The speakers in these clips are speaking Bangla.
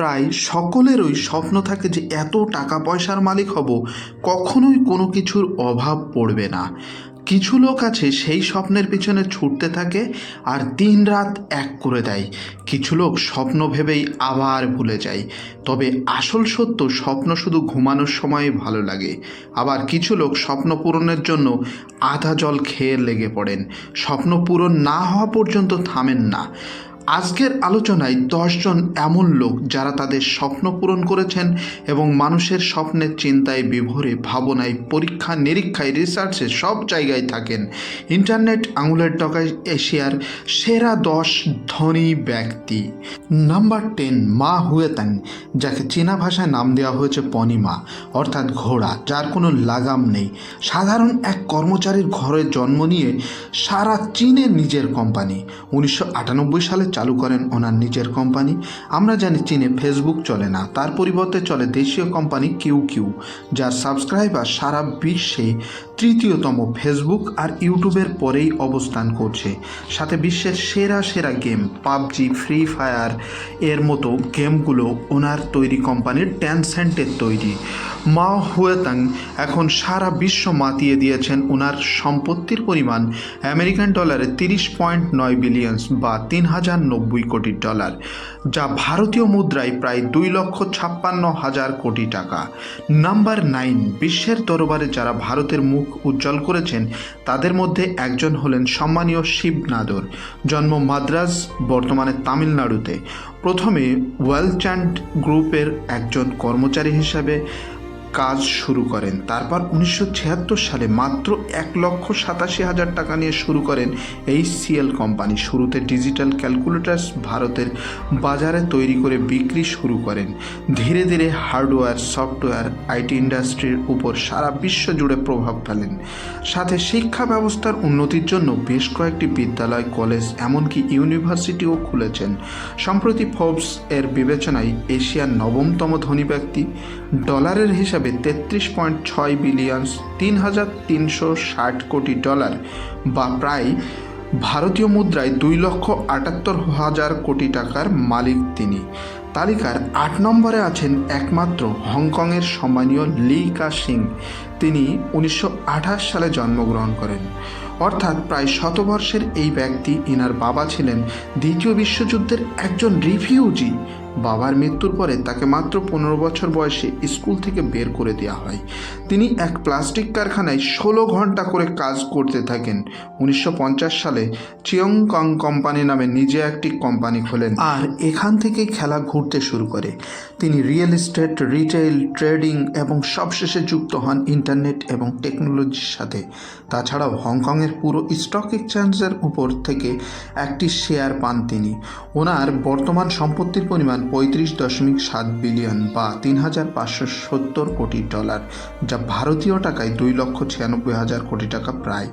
প্রায় সকলেরই স্বপ্ন থাকে যে এত টাকা পয়সার মালিক হব, কখনোই কোনো কিছুর অভাব পড়বে না। কিছু লোক আছে সেই স্বপ্নের পিছনে ছুটতে থাকে আর দিন রাত এক করে দেয়। কিছু লোক স্বপ্ন ভেবেই আবার ভুলে যায়। তবে আসল সত্য, স্বপ্ন শুধু ঘুমানোর সময় ভালো লাগে। আবার কিছু লোক স্বপ্ন পূরণের জন্য আধা জল খেয়ে লেগে পড়েন। স্বপ্ন পূরণ না হওয়া পর্যন্ত থামেন না। আজকের আলোচনায় দশজন এমন লোক যারা তাদের স্বপ্ন পূরণ করেছেন এবং মানুষের স্বপ্নের চিন্তায় বিভোরে ভাবনায় পরীক্ষা নিরীক্ষায় রিসার্চে সব জায়গায় থাকেন। ইন্টারনেট, আঙুলের টকায় এশিয়ার সেরা দশ ধনী ব্যক্তি। নাম্বার টেন, মা হুয়েতাং, যাকে চীনা ভাষায় নাম দেওয়া হয়েছে পনিমা, অর্থাৎ ঘোড়া, যার কোনো লাগাম নেই। সাধারণ এক কর্মচারীর ঘরে জন্ম নিয়ে সারা চীনে নিজের কোম্পানি। উনিশশো আটানব্বই সালে চালু করেন ওনার নিজের কোম্পানি। আমরা জানি চীনে ফেসবুক চলে না, তার পরিবর্তে চলে দেশীয় কোম্পানি কিউ কিউ যার সাবস্ক্রাইবার সারা বিশ্বে তৃতীয়তম ফেসবুক আর ইউটিউবের পরেই অবস্থান করছে। সাথে বিশ্বের সেরা সেরা গেম, পাবজি, ফ্রি ফায়ার এর মতো গেমগুলো ওনার তৈরি কোম্পানির ট্যানসেন্টের তৈরি। মা হুয়েতাং এখন সারা বিশ্ব মাতিয়ে দিয়েছেন ওনার সম্পত্তির পরিমাণ। আমেরিকান ডলারে তিরিশ পয়েন্ট নয় বিলিয়ন্স বা তিন হাজার নব্বই কোটি ডলার, যা ভারতীয় মুদ্রায় প্রায় দুই লক্ষ ছাপ্পান্ন হাজার কোটি টাকা। নাম্বার নাইন, বিশ্বের দরবারে যারা ভারতের মুখ উজ্জ্বল করেছেন, তাদের মধ্যে একজন হলেন সম্মানীয় শিবনাদর, জন্ম মাদ্রাজ, বর্তমানে তামিলনাড়ুতে। প্রথমে ওয়েলচ্যান্ড গ্রুপের একজন কর্মচারী হিসাবে কাজ শুরু করেন। তারপর উনিশশো ছিয়াত্তর সালে মাত্র এক লক্ষ সাতাশি হাজার টাকা নিয়ে শুরু করেন এই সিএল কোম্পানি। শুরুতে ডিজিটাল ক্যালকুলেটার্স ভারতের বাজারে তৈরি করে বিক্রি শুরু করেন। ধীরে ধীরে হার্ডওয়্যার, সফটওয়্যার আইটি ইন্ডাস্ট্রির উপর সারা বিশ্ব জুড়ে প্রভাব ফেলেন। সাথে শিক্ষা ব্যবস্থার উন্নতির জন্য বেশ কয়েকটি বিদ্যালয়, কলেজ, এমনকি ইউনিভার্সিটিও খুলেছেন। সম্প্রতি ফোর্বস এর বিবেচনায় এশিয়ার নবমতম ধনী ব্যক্তি, ডলারের হিসাবে তেত্রিশ পয়েন্ট ছয় বিলিয়ন তিন হাজার তিনশো ষাট কোটি ডলার বা প্রায় ভারতীয় মুদ্রায় দুই লক্ষ আটাত্তর হাজার কোটি টাকার মালিক তিনি। তালিকার আট নম্বরে আছেন একমাত্র হংকংয়ের সম্মানীয় লি কা সিং তিনি উনিশশো আঠাশ সালে জন্মগ্রহণ করেন। অর্থাৎ প্রায় শতবর্ষের এই ব্যক্তি এনার বাবা ছিলেন দ্বিতীয় বিশ্বযুদ্ধের একজন রিফিউজি বাবার মৃত্যুর পরে তাকে মাত্র পনেরো বছর বয়সে স্কুল থেকে বের করে দেওয়া হয়। তিনি এক প্লাস্টিক কারখানায় ষোলো ঘণ্টা করে কাজ করতে থাকেন। উনিশশো পঞ্চাশ সালে চিয়ংকং কোম্পানি নামে নিজে একটি কোম্পানি খোলেন আর এখান থেকেই খেলা ঘুরতে শুরু করে। তিনি রিয়েল এস্টেট রিটেল ট্রেডিং এবং সবশেষে যুক্ত হন ইন্টারনেট এবং টেকনোলজির সাথে। তাছাড়াও হংকংয়ের পুরো স্টক এক্সচেঞ্জের উপর থেকে একটি শেয়ার পান তিনি। ওনার বর্তমান সম্পত্তির পরিমাণ পঁয়ত্রিশ দশমিক সাত বিলিয়ন বা তিন হাজার পাঁচশো সত্তর কোটি ডলার, যা ভারতীয় টাকায় দুই লক্ষ ছিয়ানব্বই হাজার কোটি টাকা প্রায়।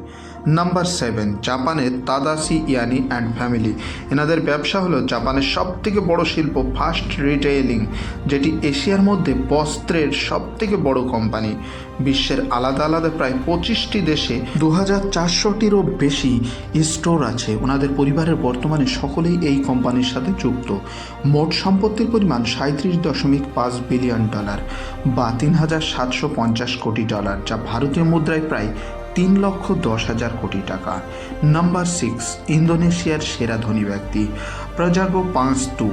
নাম্বার সেভেন জাপানের তাদাসি ইয়ানি অ্যান্ড ফ্যামিলি এনাদের ব্যবসা হলো জাপানের সব থেকে বড় শিল্প ফাস্ট রিটেইলিং যেটি এশিয়ার মধ্যে বস্ত্রের সব থেকে বড় কোম্পানি বিশ্বের আলাদা আলাদা প্রায় পঁচিশটি দেশে দু হাজার চারশোটিরও বেশি স্টোর আছে। ওনাদের পরিবারের বর্তমানে সকলেই এই কোম্পানির সাথে যুক্ত। মোট সম্পত্তির পরিমাণ সাঁত্রিশ দশমিক পাঁচ বিলিয়ন ডলার বা তিন হাজার সাতশো পঞ্চাশ কোটি ডলার যা ভারতীয় মুদ্রায় প্রায় তিন লক্ষ দশ হাজার কোটি টাকা। নাম্বার সিক্স ইন্দোনেশিয়ার সেরা ধনী ব্যক্তি, প্রজাগো পাঁচ টু।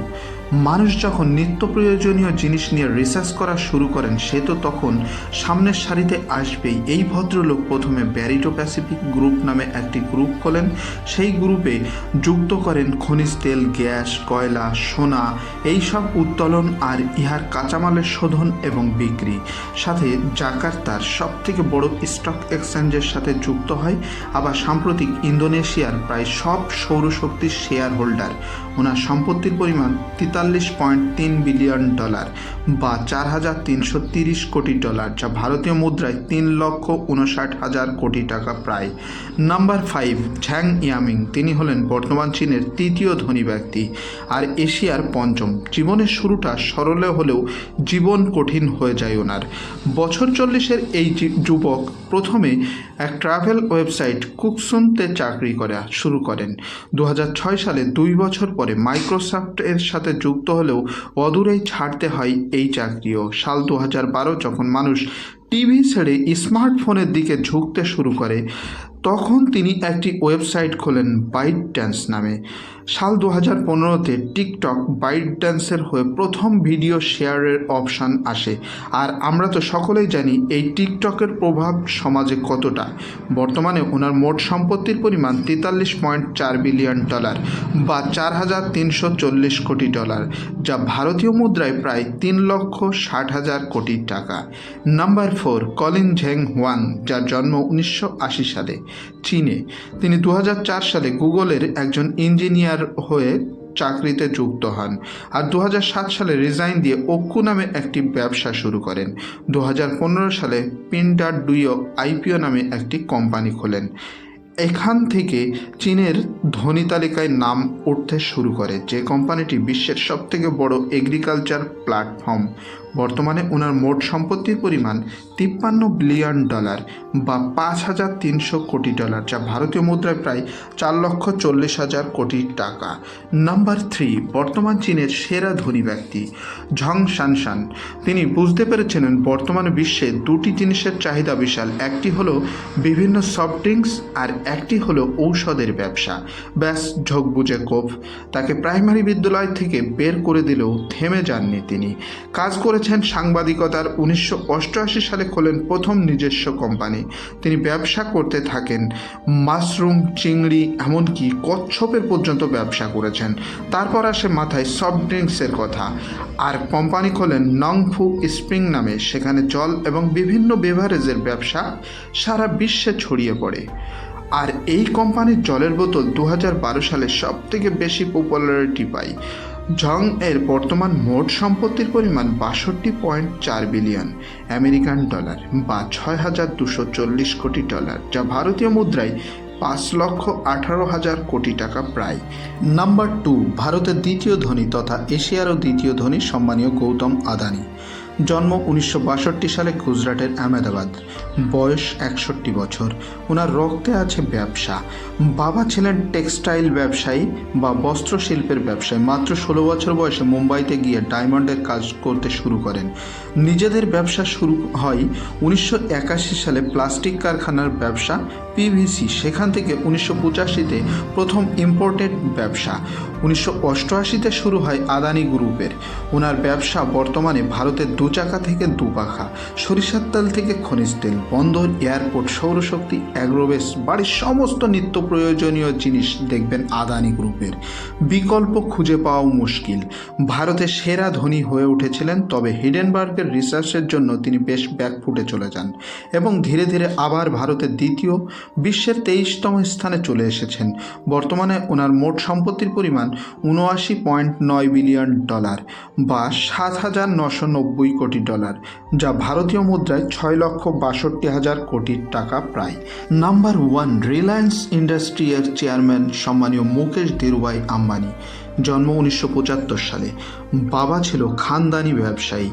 মানুষ যখন নিত্য প্রয়োজনীয় জিনিস নিয়ে রিসার্চ করা শুরু করেন, সে তো তখন সামনের সারিতে আসবেই। এই ভদ্রলোক প্রথমে ব্যারিটো প্যাসিফিক গ্রুপ নামে একটি গ্রুপ খোলেন। সেই গ্রুপে যুক্ত করেন খনিজ তেল, গ্যাস, কয়লা, সোনা এই সব উত্তোলন আর ইহার কাঁচামালের শোধন এবং বিক্রি। সাথে জাকার্তার সব থেকে বড় স্টক এক্সচেঞ্জের সাথে যুক্ত হয়। আবার সাম্প্রতিক ইন্দোনেশিয়ার প্রায় সব সৌরশক্তির শেয়ার হোল্ডার ওনার সম্পত্তির পরিমাণ তেতাল্লিশ পয়েন্ট তিন বিলিয়ন ডলার বা চার হাজার তিনশো তিরিশ কোটি ডলার, যা ভারতীয় মুদ্রায় তিন লক্ষ উনষাট হাজার কোটি টাকা প্রায়। নাম্বার ফাইভ, ঝ্যাং ইয়ামিং, তিনি হলেন বর্তমান চীনের তৃতীয় ধনী ব্যক্তি আর এশিয়ার পঞ্চম। জীবনের শুরুটা সরলে হলেও জীবন কঠিন হয়ে যায় ওনার। বছর চল্লিশের এই যুবক প্রথমে এক ট্রাভেল ওয়েবসাইট কুকসুনতে চাকরি করা শুরু করেন। দু হাজার ছয় সালে দুই বছর পরে মাইক্রোসফট এর সাথে যুক্ত হলেও অদূরেই ছাড়তে হয় এই চাকরিও সাল দু হাজার বারো যখন মানুষ টিভি ছেড়ে স্মার্টফোনের দিকে ঝুঁকতে শুরু করে তখন তিনি একটি ওয়েবসাইট খোলেন বাইট ড্যান্স নামে। সাল দু হাজার পনেরোতে টিকটক বাইট ড্যান্সের হয়ে প্রথম ভিডিও শেয়ারের অপশান আসে। আর আমরা তো সকলেই জানি এই টিকটকের প্রভাব সমাজে কতটা। বর্তমানে ওনার মোট সম্পত্তির পরিমাণ তেতাল্লিশ পয়েন্ট চার বিলিয়ন ডলার বা চার হাজার তিনশো চল্লিশ কোটি ডলার, যা ভারতীয় মুদ্রায় প্রায় তিন লক্ষ ষাট হাজার কোটি টাকা। Number four Colin Zheng Huang যার জন্ম উনিশশো আশি সালে। চীনে। তিনি দুহাজার চার সালে গুগলের একজন ইঞ্জিনিয়ার হয়ে চাকরিতে যুক্ত হন আর দুহাজার সাত সালে রিজাইন দিয়ে ওক্কু নামে একটি ব্যবসা শুরু করেন। দুহাজার পনেরো সালে পিন্টার ডুইও আইপিও নামে একটি কোম্পানি খোলেন। এখান থেকে চীনের ধনী তালিকায় নাম উঠতে শুরু করে, যে কোম্পানিটি বিশ্বের সবথেকে বড় এগ্রিকালচার প্ল্যাটফর্ম বর্তমানে ওনার মোট সম্পত্তির পরিমাণ তিপ্পান্ন বিলিয়ন ডলার বা পাঁচ হাজার তিনশো কোটি ডলার, যা ভারতীয় মুদ্রায় প্রায় চার লক্ষ চল্লিশ হাজার কোটি টাকা। নাম্বার থ্রি, বর্তমান চীনের সেরা ধনী ব্যক্তি, ঝং শানশান তিনি বুঝতে পেরেছিলেন বর্তমানে বিশ্বে দুটি জিনিসের চাহিদা বিশাল। একটি হলো বিভিন্ন সফট ড্রিঙ্কস আর একটি হলো ঔষধের ব্যবসা। ব্যাস, ঝোঁক বুঝে কোপ। তাকে প্রাইমারি বিদ্যালয় থেকে বের করে দিলেও থেমে যাননি তিনি। কাজ করেছেন সাংবাদিকতার উনিশশো অষ্টআশি সালে খোলেন প্রথম নিজস্ব কোম্পানি। তিনি ব্যবসা করতে থাকেন। মাশরুম, চিংড়ি, এমনকি কচ্ছপের পর্যন্ত ব্যবসা করেছেন। তারপর আসে মাথায় সফট ড্রিঙ্কসের কথা। আর কোম্পানি খোলেন নংফু স্প্রিং নামে। সেখানে জল এবং বিভিন্ন বেভারেজের ব্যবসা সারা বিশ্বে ছড়িয়ে পড়ে। আর এই কোম্পানির জলের বোতল দু হাজার বারো সালে সব থেকে বেশি পপুলারিটি পায়। জং এর বর্তমান মোট সম্পত্তির পরিমাণ বাষট্টি পয়েন্ট চার বিলিয়ন আমেরিকান ডলার বা ছয় হাজার দুশো চল্লিশ কোটি ডলার, যা ভারতীয় মুদ্রায় পাঁচ লক্ষ আঠারো হাজার কোটি টাকা প্রায়। নাম্বার টু, ভারতের দ্বিতীয় ধনী তথা এশিয়ারও দ্বিতীয় ধনী সম্মানীয় গৌতম আদানি। জন্ম উনিশশো বাষট্টি সালে গুজরাটের আহমেদাবাদ। বয়স একষট্টি বছর। ওনার রক্তে আছে ব্যবসা। বাবা ছিলেন টেক্সটাইল ব্যবসায়ী বা বস্ত্র শিল্পের ব্যবসায়ী। মাত্র ষোলো বছর বয়সে মুম্বাইতে গিয়ে ডায়মন্ডের কাজ করতে শুরু করেন। নিজেদের ব্যবসা শুরু হয় উনিশশো একাশি সালে প্লাস্টিক কারখানার ব্যবসা পিভিসি সেখান থেকে উনিশশো পঁচাশিতে প্রথম ইম্পোর্টেড ব্যবসা। উনিশশো অষ্টআশিতে শুরু হয় আদানি গ্রুপের। ওনার ব্যবসা বর্তমানে ভারতের দু চাকা থেকে দু পাখা। সরিষার তেল থেকে খনিজ তেল, বন্দর, এয়ারপোর্ট, সৌরশক্তি, অ্যাগ্রোবেস, বাড়ির সমস্ত নিত্য প্রয়োজনীয় জিনিস দেখবেন আদানি গ্রুপের। বিকল্প খুঁজে পাওয়াও মুশকিল। ভারতের সেরা ধনী হয়ে উঠেছিলেন, তবে হিডেনবার্গের রিসার্চের জন্য তিনি বেশ ব্যাকফুটে চলে যান। এবং ধীরে ধীরে আবার ভারতের দ্বিতীয় বিশ্বের তেইশতম স্থানে চলে এসেছেন। বর্তমানে ওনার মোট সম্পত্তির পরিমাণ উনআশি পয়েন্ট নয় বিলিয়ন ডলার বা সাত হাজার নশো নব্বই কোটি ডলার, যা ভারতীয় মুদ্রায় ছয় লক্ষ বাষট্টি হাজার কোটি টাকা প্রায়। নাম্বার ওয়ান রিলায়েন্স ইন্ডাস্ট্রি এর চেয়ারম্যান সম্মানীয় মুকেশ ধীরুভাই আম্বানি। জন্ম উনিশশো পঁচাত্তর সালে। বাবা ছিল খানদানি ব্যবসায়ী,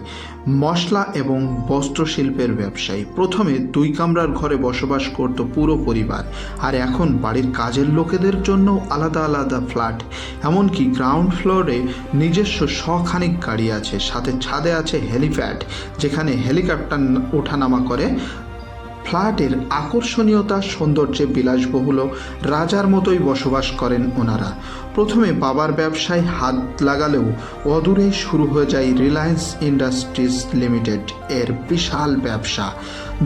মশলা এবং বস্ত্রশিল্পের ব্যবসায়ী। প্রথমে দুই কামরার ঘরে বসবাস করত পুরো পরিবার, আর এখন বাড়ির কাজের লোকেদের জন্য আলাদা আলাদা ফ্ল্যাট। এমনকি গ্রাউন্ড ফ্লোরে নিজস্ব শখানিক গাড়ি আছে, সাথে ছাদে আছে হেলিপ্যাড, যেখানে হেলিকপ্টার ওঠানামা করে ফ্ল্যাটের আকর্ষণীয়তা, সৌন্দর্যে বিলাসবহুল রাজার মতোই বসবাস করেন ওনারা। প্রথমে বাবার ব্যবসায় হাত লাগালেও অদূরেই শুরু হয়ে যায় রিলায়েন্স ইন্ডাস্ট্রিজ লিমিটেড এর বিশাল ব্যবসা।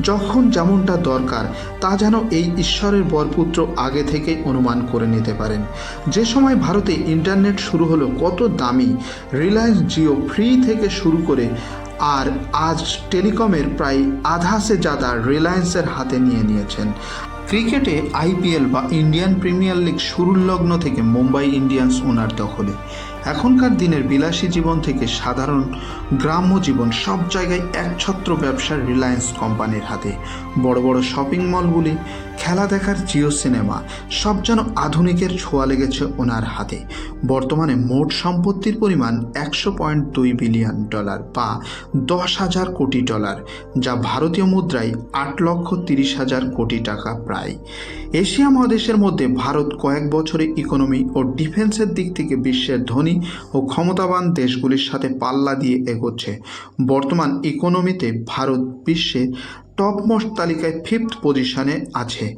যখন যেমনটা দরকার, তা যেন এই ঈশ্বরের বরপুত্র আগে থেকে অনুমান করে নিতে পারেন। যে সময় ভারতে ইন্টারনেট শুরু হলো কত দামি, রিলায়েন্স জিও ফ্রি থেকে শুরু করে আর আজ টেলিকমের প্রায় আধা সে জাদা রিলায়েন্সের হাতে নিয়ে নিয়েছেন। ক্রিকেটে আইপিএল বা ইন্ডিয়ান প্রিমিয়ার লিগ শুরুর লগ্ন থেকে মুম্বাই ইন্ডিয়ান্স ওনার দখলে। এখনকার দিনের বিলাসী জীবন থেকে সাধারণ গ্রাম্য জীবন সব জায়গায় একছত্র ব্যবসার রিলায়েন্স কোম্পানির হাতে। বড় বড় শপিং মলগুলি, খেলা দেখার জিও সিনেমা, সব যেন আধুনিকের ছোঁয়া লেগেছে ওনার হাতে। বর্তমানে মোট সম্পত্তির পরিমাণ একশো পয়েন্ট দুই বিলিয়ন ডলার বা দশ হাজার কোটি ডলার, যা ভারতীয় মুদ্রায় আট লক্ষ তিরিশ হাজার কোটি টাকা প্রায়। এশিয়া মহাদেশের মধ্যে ভারত কয়েক বছরে ইকোনমি ও ডিফেন্সের দিক থেকে বিশ্বের ধনী ও ক্ষমতাবান দেশগুলির সাথে পাল্লা দিয়ে এগোচ্ছে। বর্তমান ইকোনমিতে ভারত বিশ্বে টপ মোস্ট তালিকায় ফিফথ পজিশনে আছে।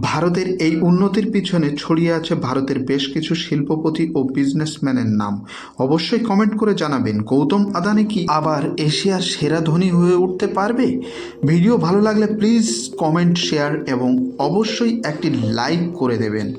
ভারতের এই উন্নতির পিছনে ছড়িয়ে আছে ভারতের বেশ কিছু শিল্পপতি ও বিজনেসম্যানের নাম। অবশ্যই কমেন্ট করে জানাবেন, গৌতম আদানি কি আবার এশিয়ার সেরা ধনী হয়ে উঠতে পারবে? ভিডিও ভালো লাগলে প্লিজ কমেন্ট শেয়ার এবং অবশ্যই একটি লাইক করে দেবেন।